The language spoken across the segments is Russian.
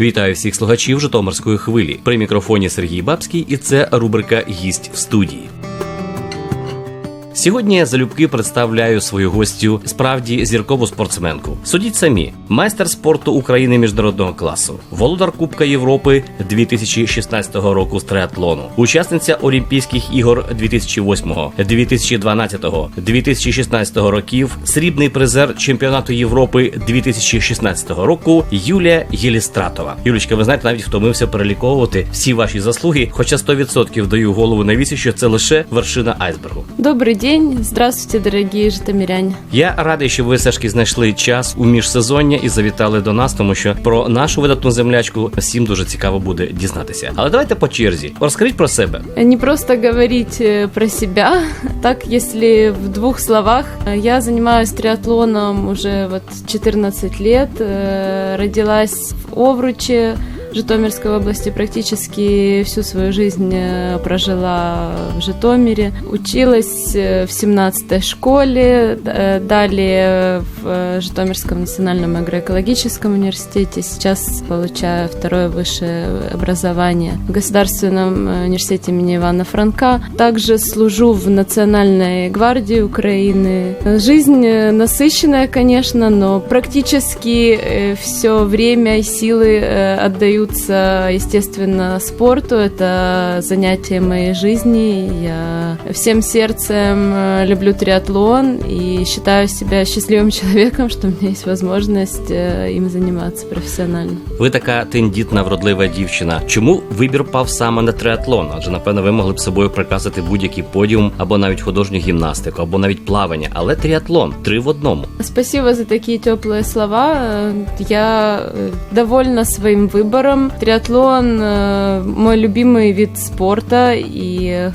Вітаю всіх слухачів Житомирської хвилі. При мікрофоні Сергій Бабський, і це рубрика Гість в студії. Сьогодні я залюбки представляю свою гостю справді зіркову спортсменку. Судіть самі, майстер спорту України міжнародного класу, володар Кубка Європи 2016 року з триатлону, учасниця Олімпійських ігор 2008, 2012, 2016 років, срібний призер чемпіонату Європи 2016 року Юлія Єлістратова. Юлічка, ви знаєте, навіть втомився переліковувати всі ваші заслуги, хоча 100% даю голову на вісі, що це лише вершина айсбергу. Добрый день, здравствуйте, дорогие житомиряне. Я радий, що ви все ж таки знайшли час у міжсезоння і завітали до нас, тому що про нашу видатну землячку всім дуже цікаво буде дізнатися. Але давайте по черзі. Розкажіть про себе. Не просто говорить э, про себя, так, если в двух словах. Э, Я занимаюсь триатлоном уже вот 14 лет, э, родилась в Овруче, Житомирской области, практически всю свою жизнь э, прожила в Житомире, училась э, в 17-й школе, э, далее в Житомирском национальном агроэкологическом университете, сейчас получаю второе высшее образование в Государственном университете имени Ивана Франка. Также служу в Национальной гвардии Украины. Жизнь насыщенная, конечно, но практически все время и силы э, отдаются, естественно, спорту. Это занятие моей жизни. Я всем сердцем э, люблю триатлон и считаю себя счастливым человеком, что у меня есть возможность э, им заниматься профессионально. Ви така тендітна, вродлива дівчина. Чому вибір пав саме на триатлон? Адже напевно ви могли б собою прикрасити будь-який подіум або навіть художню гімнастику, або навіть плавання, але тріатлон три в одному. Спасибо за такие теплые слова. Э, Я э, довольна своим Триатлон э, мой любимый вид спорта и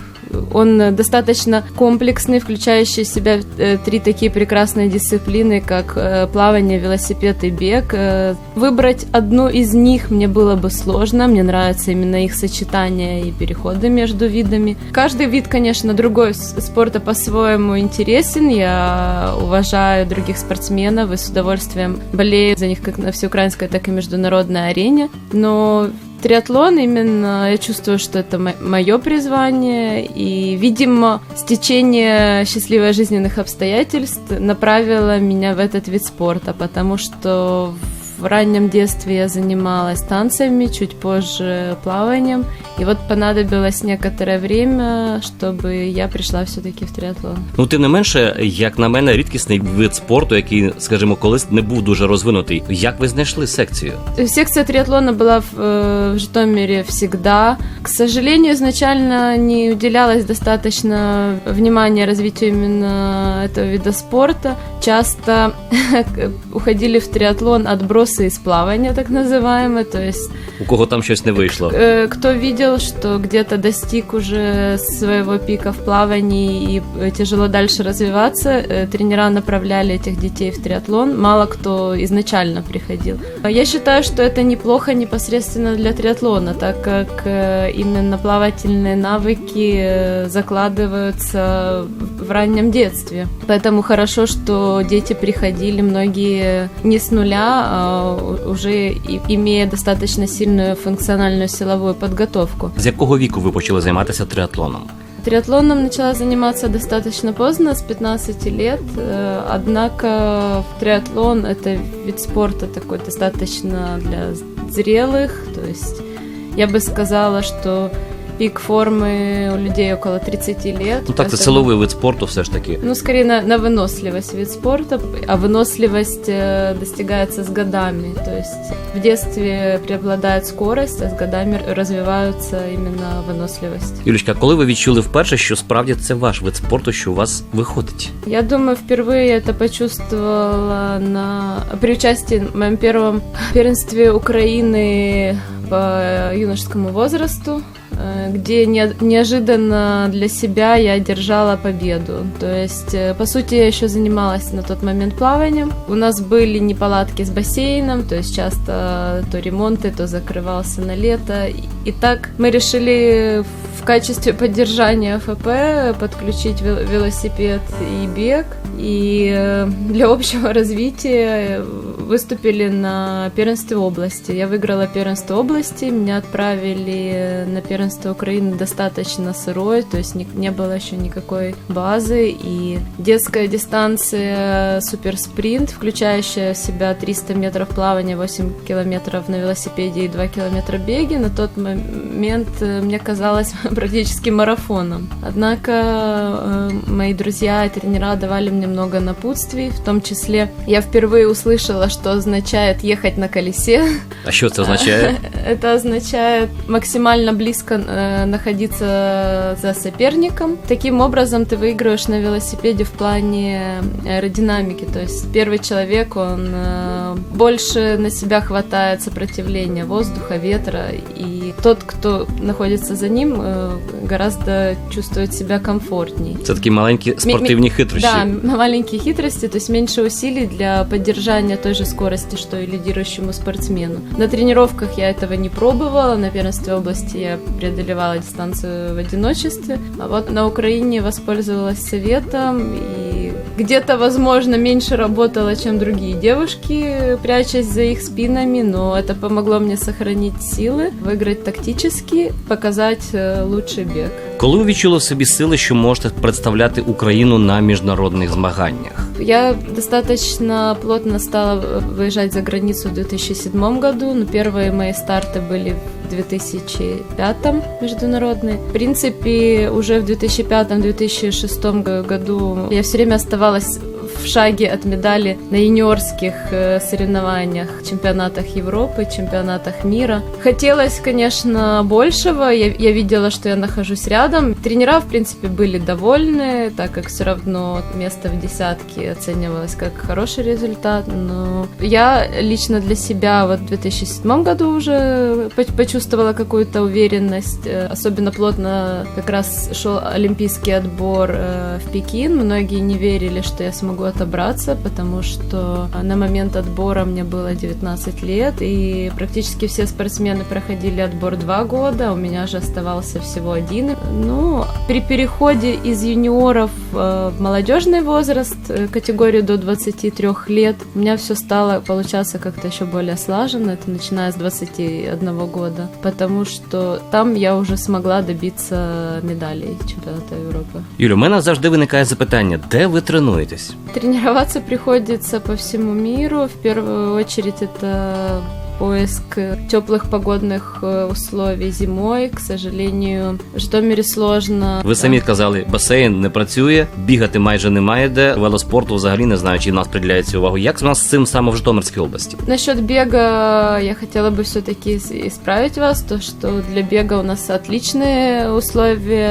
он достаточно комплексный, включающий в себя э, три такие прекрасные дисциплины, как э, плавание, велосипед и бег. Э, Выбрать одну из них мне было бы сложно. Мне нравится именно их сочетание и переходы между видами. Каждый вид, конечно, другой спорта по-своему интересен. Я уважаю других спортсменов и с удовольствием болею за них как на всеукраинской, так и международной арене. Но Триатлон именно, я чувствую, что это мое призвание, и, видимо, стечение счастливой жизненных обстоятельств направило меня в этот вид спорта, потому что в раннем детстве я занималась танцами, чуть позже плаванием, и вот понадобилось некоторое время, чтобы я пришла все-таки в триатлон. Ну, тим не менше, як на мене, рідкісний вид спорту, який, скажімо, колись не був дуже розвинутий. Як ви знайшли секцію? Секция триатлона была в, э, в Житомире всегда. К сожалению, изначально не уделялось достаточно внимания развитию именно этого вида спорта. Часто уходили в триатлон отбросы из плавания, так называемые. То есть У кого там щось не вийшло? э, кто видел, что где-то достиг уже своего пика в плавании и э, тяжело дальше развиваться, э, тренера направляли этих детей в триатлон. Мало кто изначально приходил. Я считаю, что это неплохо непосредственно для триатлона, так как именно плавательные навыки закладываются в раннем детстве. Поэтому хорошо, что дети приходили, многие не с нуля, а уже и- имея достаточно сильную функциональную силовую подготовку. З якого віку ви почали займатися триатлоном? Триатлоном начала заниматься достаточно поздно, с 15 лет. Э, Однако триатлон это вид спорта такой достаточно для зрелых. То есть я бы сказала, что пик формы у людей около 30 лет. Ну так, це поэтому- силовий вид спорту, все ж таки. Ну, скорее на, на выносливость вид спорта, а выносливость э, достигается с годами. То есть в детстве преобладает скорость, а с годами развиваются именно выносливость. Юлічка, коли ви відчули вперше, що справді це ваш вид спорту, що у вас виходить? Я думаю, впервые я это почувствовала на... при участии в моем первом первенстве Украины по юношескому возрасту, э, где не- неожиданно для себя я одержала победу. То есть, э, по сути, я еще занималась на тот момент плаванием. У нас были неполадки с бассейном, то есть часто то ремонты, то закрывался на лето. И- так мы решили в качестве поддержания ФП подключить вел- велосипед и бег. И э, для общего развития выступили на первенстве области. Я выиграла первенство области, меня отправили на первенство Украины достаточно сырой, то есть не, не было еще никакой базы. И детская дистанция суперспринт, включающая в себя 300 метров плавания, 8 километров на велосипеде и 2 километра беги, на тот момент э, мне казалось практически марафоном. Однако э, мои друзья и тренера давали мне много напутствий, в том числе я впервые услышала, что означает ехать на колесе. А что это означает? Это означает максимально близко э, находиться за соперником. Таким образом ты выигрываешь на велосипеде в плане аэродинамики, то есть первый человек, он э, больше на себя хватает сопротивления воздуха, ветра, и тот, кто находится за ним, э, гораздо чувствует себя комфортней. Це такі маленькі спортивні хитрощі. Да, маленькие хитрости, то есть меньше усилий для поддержания той же скорости, что и лидирующему спортсмену. На тренировках я этого не пробовала, на первенстве области я преодолевала дистанцию в одиночестве, а вот на Украине воспользовалась советом и где-то, возможно, меньше работала, чем другие девушки, прячась за их спинами, но это помогло мне сохранить силы, выиграть тактически, показать э, лучший бег. Коли ви відчули в собі сили, що можете представляти Україну на міжнародних змаганнях? Я достаточно плотно стала выезжать за границу в 2007 году, но первые мои старты были в 2005 международные. В принципе, уже в 2005-2006 году я все время оставалась в шаге от медали на юниорских э, соревнованиях, чемпионатах Европы, чемпионатах мира. Хотелось, конечно, большего. Я, я видела, что я нахожусь рядом. Тренера, в принципе, были довольны, так как все равно место в десятке оценивалось как хороший результат. Но я лично для себя вот в 2007 году уже почувствовала какую-то уверенность. Э, особенно плотно как раз шел олимпийский отбор э, в Пекин. Многие не верили, что я смогу отобраться, потому что на момент отбора мне было 19 лет, и практически все спортсмены проходили отбор два года, у меня же оставался всего один. Ну, при переходе из юниоров в молодежный возраст, э, категорию до 23 лет, у меня все стало получаться как-то еще более слаженно, это начиная с 21 года, потому что там я уже смогла добиться медалей чемпионата Европы. Юлю, у мене завжди виникає запитання, де ви тренуєтесь? Тренироваться приходится по всему миру. В первую очередь это поиск теплых погодных э, условий зимой. К сожалению, в Житомирі сложно. Ви самі казали, басейн не працює, бігати майже немає де. Велоспорту взагалі не знаю, чи в нас приділяється увагу. Як у нас з цим саме в Житомирській області? Насчет бега я хотела бы все-таки исправить вас, то что для бега у нас отличные условия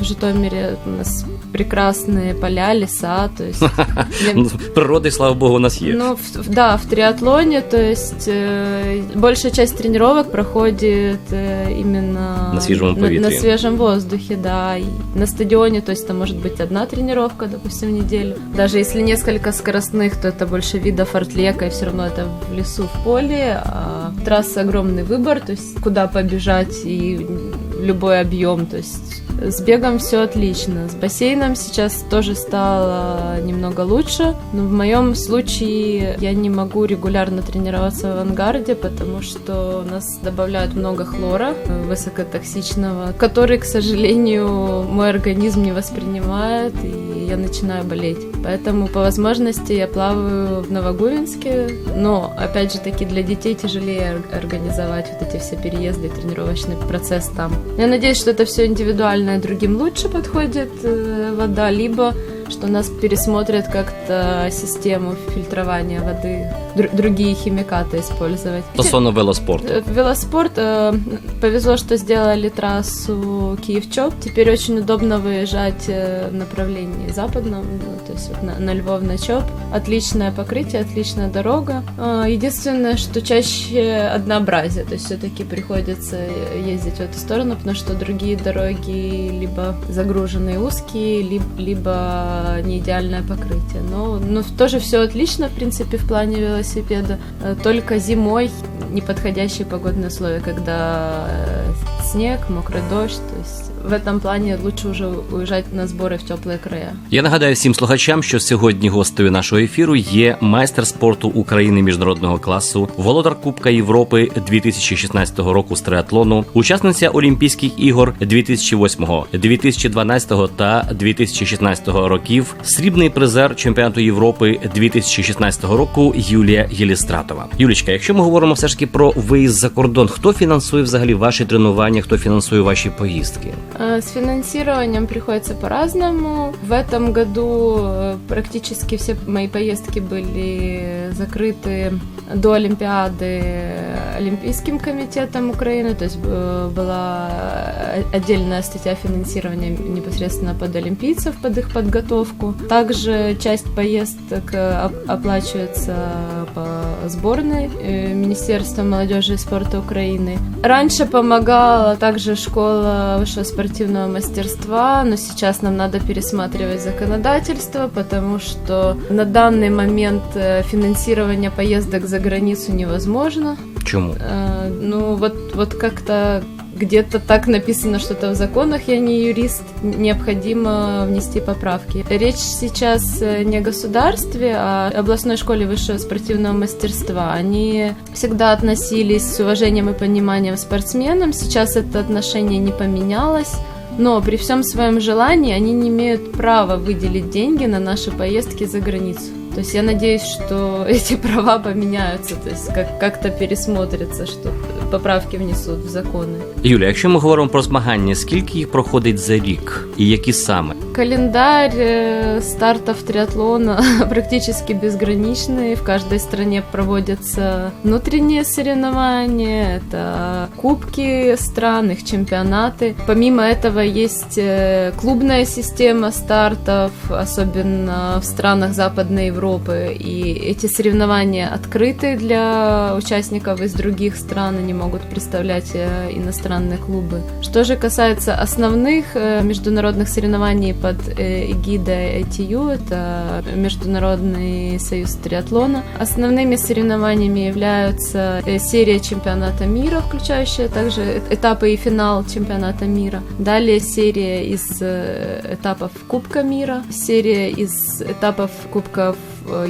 в Житомире. У нас прекрасные поля, леса, то есть... Ну, природа, слава богу, у нас є. Ну, в, да, в триатлоне, то есть э, большая часть тренировок проходит э, именно на свежем. На, на свежем воздухе, да. И на стадионе, то есть это может быть одна тренировка, допустим, в неделю. Даже если несколько скоростных, то это больше вида фортлека, и все равно это в лесу, в поле. А трассы огромный выбор, то есть куда побежать и любой объем, то есть с бегом все отлично. С бассейном сейчас тоже стало немного лучше. Но в моем случае я не могу регулярно тренироваться в авангарде, потому что у нас добавляют много хлора высокотоксичного, который, к сожалению, мой организм не воспринимает, и я начинаю болеть. Поэтому по возможности я плаваю в Новогувинске, но опять же таки для детей тяжелее организовать вот эти все переезды, тренировочный процесс там. Я надеюсь, что это все индивидуально, другим лучше подходит э, вода, либо что нас пересмотрят как-то систему фильтрования воды, др- другие химикаты использовать. Стосовно велоспорту. Э, велоспорт, э, повезло, что сделали трассу Киев-Чоп. Теперь очень удобно выезжать э, в направлении западном, ну, то есть вот на, на Львов на Чоп. Отличное покрытие, отличная дорога. Э, единственное, что чаще однообразие, то есть все-таки приходится ездить в эту сторону, потому что другие дороги либо загруженные узкие, либо, либо не идеальное покрытие. Но, но тоже все отлично, в принципе, в плане велосипеда. Э, только зимой неподходящие погодные условия, когда э, снег, мокрый дождь, то есть в этом плане лучше уже уезжать на сборы в теплые края. Я нагадаю всім слухачам, що сьогодні гостею нашого ефіру є майстер спорту України міжнародного класу, володар Кубка Європи 2016 року з триатлону, учасниця Олімпійських ігор 2008, 2012 та 2016 років, срібний призер чемпіонату Європи 2016 року Юлія Єлістратова. Юлічка, якщо ми говоримо все ж таки про виїзд за кордон, хто фінансує взагалі ваші тренування, хто фінансує ваші поїздки? Э, С финансированием приходится по-разному. В этом году э, практически все мои поездки были закрыты до Олимпиады Олимпийским комитетом Украины, то есть э, была отдельная статья финансирования непосредственно под олимпийцев, под их подготовку. Также часть поездок оп- оплачивается по сборной э, Министерства молодежи и спорта Украины. Раньше помогала также школа высшего спортивного мастерства, но сейчас нам надо пересматривать законодательство, потому что на данный момент э, финансирование поездок за границу невозможно. Чому? Э, Ну, вот, вот как-то где-то так написано что-то в законах, я не юрист, необходимо внести поправки. Речь сейчас э, не о государстве, а о областной школе высшего спортивного мастерства. Они всегда относились с уважением и пониманием спортсменам, сейчас это отношение не поменялось. Но при всем своем желании они не имеют права выделить деньги на наши поездки за границу. То есть я надеюсь, что эти права поменяются, то есть как- как-то пересмотрится, что поправки внесут в законы. Юля, якщо ми говоримо про змагання, скільки їх проходить за рік і які саме? Календарь э, стартов триатлона практически безграничный. В каждой стране проводятся внутренние соревнования, это кубки стран, их чемпионаты. Помимо этого есть э, клубная система стартов, особенно в странах Западной Европы. И эти соревнования открыты для участников из других стран, они могут представлять э, иностранные клубы. Что же касается основных э, международных соревнований под э, эгидой ITU, это Международный союз триатлона, основными соревнованиями являются серия чемпионата мира, включающая также этапы и финал чемпионата мира. Далее серия из этапов Кубка мира, серия из этапов Кубков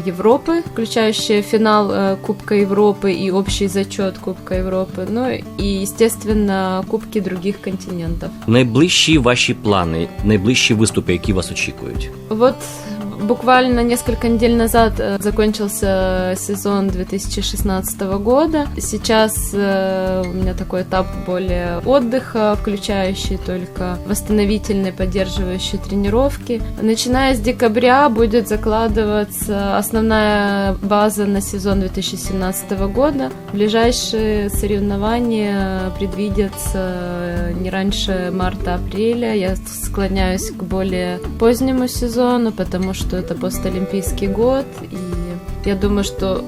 Европы, включающая финал э, Кубка Европы и общий зачет Кубка Европы, ну и, естественно, Кубки других континентов. Найближчі ваші плани, найближчі виступи, які вас очікують. Вот буквально несколько недель назад э, закончился сезон 2016 года. Сейчас э, у меня такой этап более отдыха, включающий только восстановительные, поддерживающие тренировки. Начиная с декабря будет закладываться основная база на сезон 2017 года. Ближайшие соревнования предвидятся э, не раньше марта-апреля. Я склоняюсь к более позднему сезону, потому что это постолимпийский год, и я думаю, что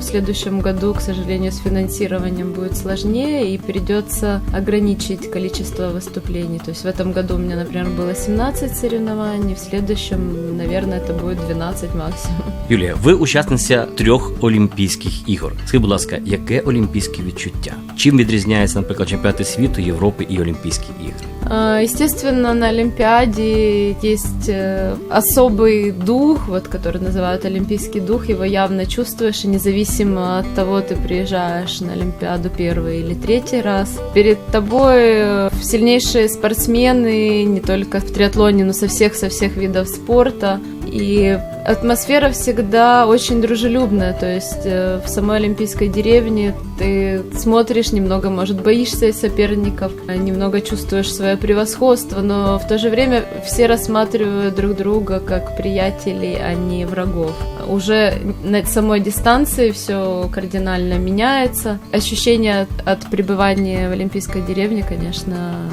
в следующем году, к сожалению, с финансированием будет сложнее и придется ограничить количество выступлений. То есть в этом году у меня, например, было 17 соревнований, в следующем, наверное, это будет 12 максимум. Юлія, ви учасниця трьох Олімпійських ігор. Скажіть, будь ласка, яке олімпійське відчуття? Чим відрізняється, наприклад, чемпіонати світу, Європи і Олімпійські ігри? А, Естественно, на Олимпиаде есть э, особый дух, вот, который называют олимпийский дух, его явно чувствуешь, и независимо от того, ты приезжаешь на Олимпиаду первый или третий раз, перед тобой э, сильнейшие спортсмены, не только в триатлоне, но со всех, со всех видов спорта, и атмосфера всегда очень дружелюбная, то есть э, в самой Олимпийской деревне ты смотришь, немного, может, боишься соперников, немного чувствуешь свое превосходство, но в то же время все рассматривают друг друга как приятелей, а не врагов. Уже на самой дистанции все кардинально меняется. Ощущение от пребывания в Олимпийской деревне, конечно,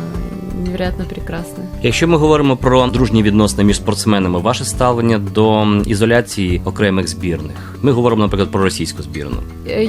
невероятно прекрасное. Якщо ми говоримо про дружні відносини між спортсменами, ваше ставлення до ізоляції окремих збірних. Ми говоримо, наприклад, про російську збірну.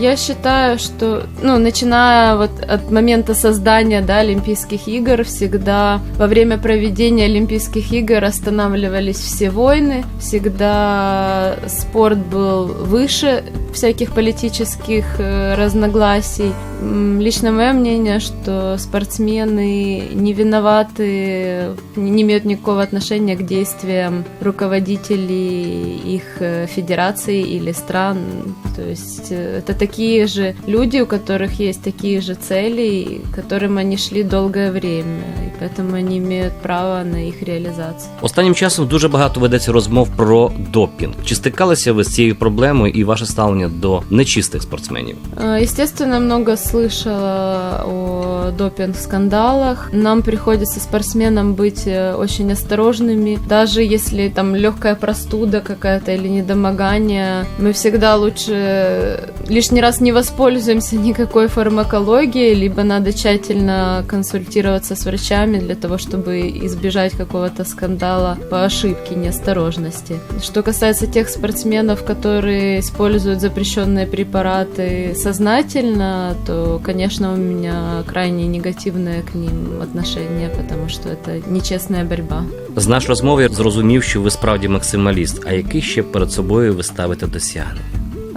Я считаю, что, ну, начиная вот от момента создания, да, Олимпийских игр, всегда во время проведения Олимпийских игр останавливались все войны, всегда спорт был выше всяких политических э, разногласий. М, Лично мое мнение, что спортсмены не виноваты виноваты, не имеют никакого отношения к действиям руководителей их э, федераций или стран. То есть э, это такие же люди, у которых есть такие же цели, к которым они шли долгое время, поэтому они имеют право на их реализацию. Останнім часом дуже багато ведеться розмов про допінг. Чи стикалися ви з цією проблемою і ваше ставлення до нечистих спортсменів? Э, Естественно, много слышала о допинг-скандалах. Нам приходится спортсменам быть э, очень осторожными. Даже если там легкая простуда какая-то или недомогание, мы всегда лучше лишний раз не воспользуемся никакой фармакологией, либо надо тщательно консультироваться с врачами для того, чтобы избежать какого-то скандала по ошибке, неосторожности. Что касается тех спортсменов, которые используют запрещенные препараты сознательно, то, конечно, у меня крайне негативное к ним отношение, потому что это нечестная борьба. З нашої розмови я зрозумів, що ви справді максималіст. А які ще перед собою ви ставите досягнення?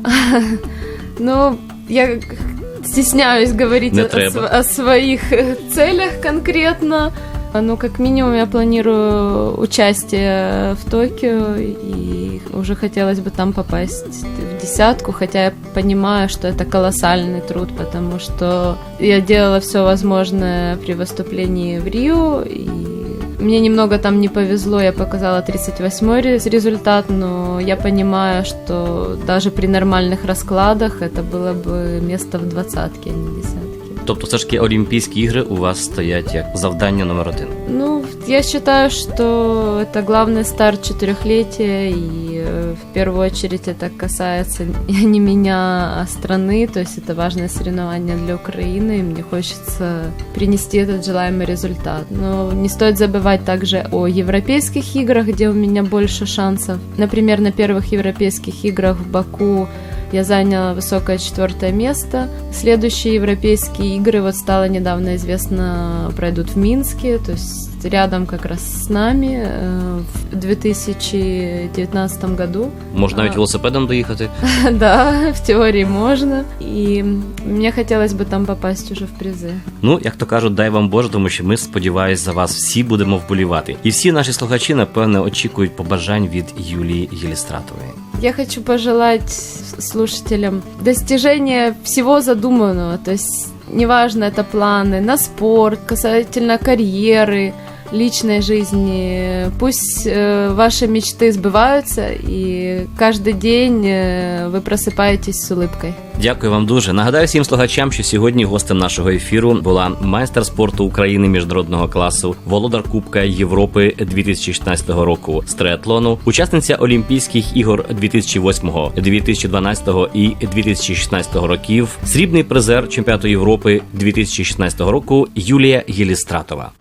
Ну, я стесняюсь говорить о, о своих э, целях конкретно. Ну, как минимум, я планирую участие в Токио, и уже хотелось бы там попасть в десятку, хотя я понимаю, что это колоссальный труд, потому что я делала все возможное при выступлении в Рио, и мне немного там не повезло, я показала 38-й рез- результат, но я понимаю, что даже при нормальных раскладах это было бы место в двадцатке, а не десятке. Тобто, все ж таки Олімпійські ігри у вас стоять як завдання номер один. Ну, я считаю, что это главный старт четырехлетия, и э, в первую очередь это касается не меня, а страны, то есть это важное соревнование для Украины, и мне хочется принести этот желаемый результат. Но не стоит забывать также о европейских играх, где у меня больше шансов. Например, на первых европейских играх в Баку я заняла высокое четвертое место. Следующие европейские игры, вот стало недавно известно, пройдут в Минске, то есть рядом как раз с нами э, в 2019 году. Можна навіть А. велосипедом доїхати. Да, в теории можно. И мне хотелось бы там попасть уже в призы. Ну, як то кажуть, дай вам Боже, тому що ми сподіваюся, за вас всі будемо вболівати. І всі наші слухачі, напевне, очікують побажань від Юлії Єлістратової. Я хочу пожелать слушателям достижения всего задуманного. То есть, неважно, это планы на спорт, касательно карьеры, личной жизни. Пусть э, ваши мечты сбываются, и каждый день э, вы просыпаетесь с улыбкой. Дякую вам дуже. Нагадаю всім слухачам, що сьогодні гостем нашого ефіру була майстер спорту України міжнародного класу, володар Кубка Європи 2016 року з триатлону, учасниця Олімпійських ігор 2008, 2012 і 2016 років, срібний призер чемпіонату Європи 2016 року Юлія Єлістратова.